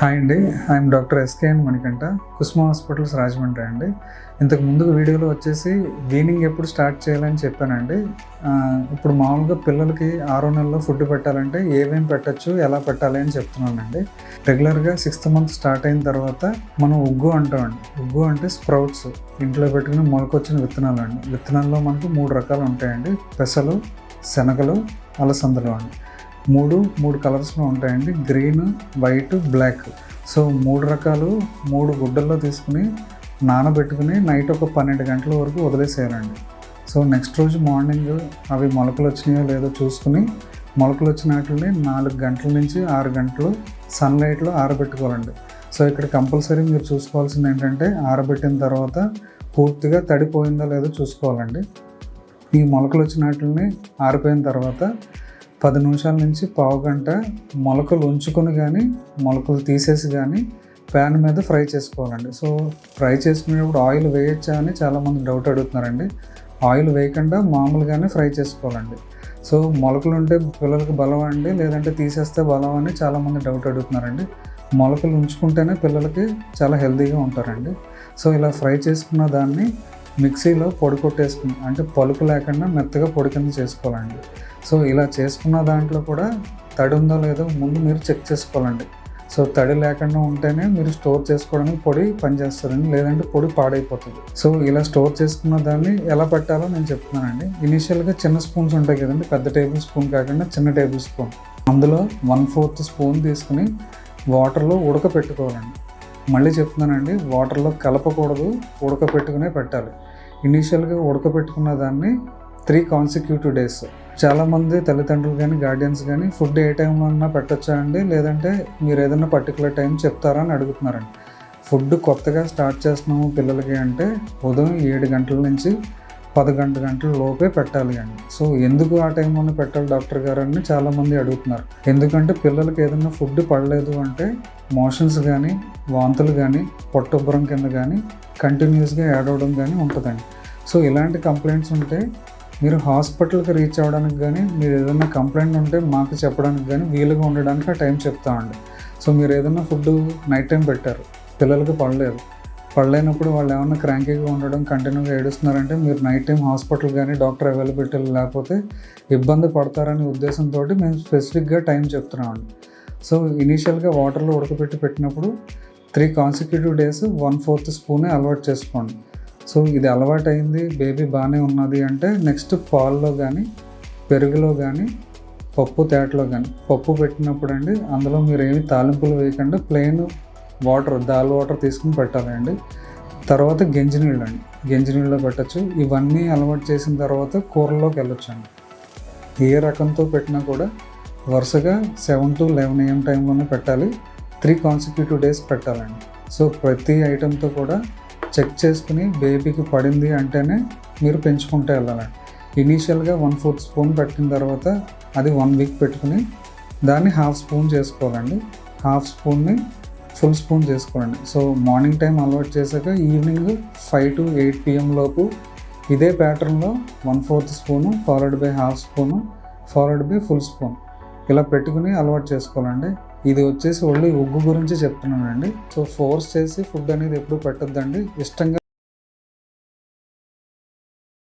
Hi అండి. I'm doctor SKN Manikanta Kusuma hospitals Rajahmundry అండి. ఇంతకు ముందు వీడియోలో వచ్చేసి వీనింగ్ ఎప్పుడు స్టార్ట్ చేయాలని చెప్పానండి. ఇప్పుడు మామూలుగా పిల్లలకి ఆరో నెలలో ఫుడ్ పెట్టాలంటే ఏమేమి పెట్టచ్చు ఎలా పెట్టాలి అని చెప్తున్నానండి. రెగ్యులర్గా సిక్స్త్ మంత్ స్టార్ట్ అయిన తర్వాత మనం ఉగ్గు అంటామండి ఉగ్గు అంటే స్ప్రౌట్స్. ఇంట్లో పెట్టుకుని మొలకొచ్చిన విత్తనాలు అండి. విత్తనాల్లో మనకు మూడు రకాలు ఉంటాయండి. పెసలు శనగలు అలసందలు అండి. మూడు మూడు కలర్స్లో ఉంటాయండి. గ్రీన్ వైట్ బ్లాక్ సో మూడు రకాలు మూడు గుడ్డల్లో తీసుకుని నానబెట్టుకుని నైట్ ఒక పన్నెండు గంటల వరకు వదిలేసేయాలండి. సో నెక్స్ట్ రోజు మార్నింగ్ అవి మొలకలు వచ్చినాయో లేదో చూసుకుని మొలకలు వచ్చిన వాటిని నాలుగు గంటల నుంచి ఆరు గంటలు సన్లైట్లో ఆరబెట్టుకోవాలండి. సో ఇక్కడ కంపల్సరీ మీరు చూసుకోవాల్సింది ఏంటంటే ఆరబెట్టిన తర్వాత పూర్తిగా తడిపోయిందో లేదో చూసుకోవాలండి. ఈ మొలకలు వచ్చిన వాటిని ఆరిపోయిన తర్వాత పది నిమిషాల నుంచి పావు గంట మొలకలు ఉంచుకొని కానీ మొలకలు తీసేసి కానీ ప్యాన్ మీద ఫ్రై చేసుకోవాలండి. సో ఫ్రై చేసుకునేటప్పుడు ఆయిల్ వేయచ్చా అని చాలామంది డౌట్ అడుగుతున్నారండి. ఆయిల్ వేయకుండా మామూలుగానే ఫ్రై చేసుకోవాలండి. సో మొలకలు ఉంటే పిల్లలకి బలం అండి లేదంటే తీసేస్తే బలం అని చాలామంది డౌట్ అడుగుతున్నారండి. మొలకలు ఉంచుకుంటేనే పిల్లలకి చాలా హెల్తీగా ఉంటారండి. సో ఇలా ఫ్రై చేసుకున్న దాన్ని మిక్సీలో పొడి కొట్టేసుకుని అంటే పలుకు లేకుండా మెత్తగా పొడి కింద చేసుకోవాలండి. సో ఇలా చేసుకున్న దాంట్లో కూడా తడి ఉందో లేదో ముందు మీరు చెక్ చేసుకోవాలండి. సో తడి లేకుండా ఉంటేనే మీరు స్టోర్ చేసుకోవడానికి పొడి పనిచేస్తుందండి లేదంటే పొడి పాడైపోతుంది. సో ఇలా స్టోర్ చేసుకున్న దాన్ని ఎలా పెట్టాలో నేను చెప్తున్నానండి. ఇనీషియల్గా చిన్న స్పూన్స్ ఉంటాయి కదండి పెద్ద టేబుల్ స్పూన్ కాకుండా చిన్న టేబుల్ స్పూన్. అందులో వన్ ఫోర్త్ స్పూన్ తీసుకుని వాటర్లో ఉడకపెట్టుకోవాలండి. మళ్ళీ చెప్తున్నానండి వాటర్లో కలపకూడదు ఉడకపెట్టుకునే పెట్టాలి. ఇనీషియల్గా ఉడకపెట్టుకున్న దాన్ని త్రీ కాన్సిక్యూటివ్ డేస్ చాలామంది తల్లిదండ్రులు కానీ గార్డియన్స్ కానీ ఫుడ్ ఏ టైంలో అన్నా పెట్టచ్చా అండి? లేదంటే మీరు ఏదైనా పర్టికులర్ టైం చెప్తారా అని అడుగుతున్నారండి. ఫుడ్ కొత్తగా స్టార్ట్ చేస్తున్నాము పిల్లలకి అంటే ఉదయం ఏడు గంటల నుంచి పదకొండు గంటల లోపే పెట్టాలి అండి. సో ఎందుకు ఆ టైంలోనే పెట్టాలి డాక్టర్ గారు అని చాలామంది అడుగుతున్నారు. ఎందుకంటే పిల్లలకి ఏదైనా ఫుడ్ పడలేదు అంటే మోషన్స్ కానీ వాంతులు కానీ పొట్టుబ్బరం కింద కానీ కంటిన్యూస్గా యాడ్ అవ్వడం కానీ ఉంటుందండి. సో ఇలాంటి కంప్లైంట్స్ ఉంటే మీరు హాస్పిటల్కి రీచ్ అవ్వడానికి కానీ మీరు ఏదైనా కంప్లైంట్ ఉంటే మాకు చెప్పడానికి కానీ వీలుగా ఉండడానికి ఆ టైం చెప్తామండి సో మీరు ఏదైనా ఫుడ్ నైట్ టైం పెట్టారు పిల్లలకి పడలేదు. పడలేనప్పుడు వాళ్ళు ఏమన్నా క్రాంకీగా ఉండడం కంటిన్యూగా ఏడుస్తున్నారంటే మీరు నైట్ టైం హాస్పిటల్ కానీ డాక్టర్ అవైలబిలిటీ లేకపోతే ఇబ్బంది పడతారనే ఉద్దేశంతో మేము స్పెసిఫిక్గా టైం చెప్తున్నామండి సో ఇనీషియల్గా వాటర్లో ఉడకపెట్టి పెట్టినప్పుడు three consecutive days one fourth స్పూనే అలవాటు చేసుకోండి. సో ఇది అలవాటు అయింది బేబీ బాగానే ఉన్నది అంటే నెక్స్ట్ పాల్లో కానీ పెరుగులో కానీ పప్పు తేటలో కానీ పప్పు పెట్టినప్పుడు అండి అందులో మీరు ఏమి తాలింపులు వేయకుండా ప్లెయిన్ వాటర్ దాల్ వాటర్ తీసుకుని పెట్టాలండి. తర్వాత గెంజినీళ్ళు అండి గంజి నీళ్ళలో పెట్టచ్చు. ఇవన్నీ అలవాటు చేసిన తర్వాత కూరలోకి వెళ్ళొచ్చు అండి ఏ రకంతో పెట్టినా కూడా వరుసగా సెవెన్ టు లెవెన్ ఏఎం టైంలోనే పెట్టాలి. త్రీ కాన్సిక్యూటివ్ డేస్ పెట్టాలండి. సో ప్రతి ఐటెంతో కూడా చెక్ చేసుకుని బేబీకి పడింది అంటేనే మీరు పెంచుకుంటూ వెళ్ళాలండి. ఇనీషియల్గా వన్ ఫోర్త్ స్పూన్ పెట్టిన తర్వాత అది వన్ వీక్ పెట్టుకుని దాన్ని హాఫ్ స్పూన్ చేసుకోవాలండి. హాఫ్ స్పూన్ని ఫుల్ స్పూన్ చేసుకోండి సో మార్నింగ్ టైం అలవాటు చేశాక evening five to eight PM లోపు ఇదే ప్యాటర్న్లో one fourth spoon followed by half spoon followed by full spoon ఇలా పెట్టుకుని అలవాటు చేసుకోవాలండి. ఇది వచ్చేసి ఓన్లీ ఉగ్గు గురించి చెప్తున్నానండి. సో ఫోర్స్ చేసి ఫుడ్ అనేది ఎప్పుడు పెట్టద్దండి. ఇష్టంగా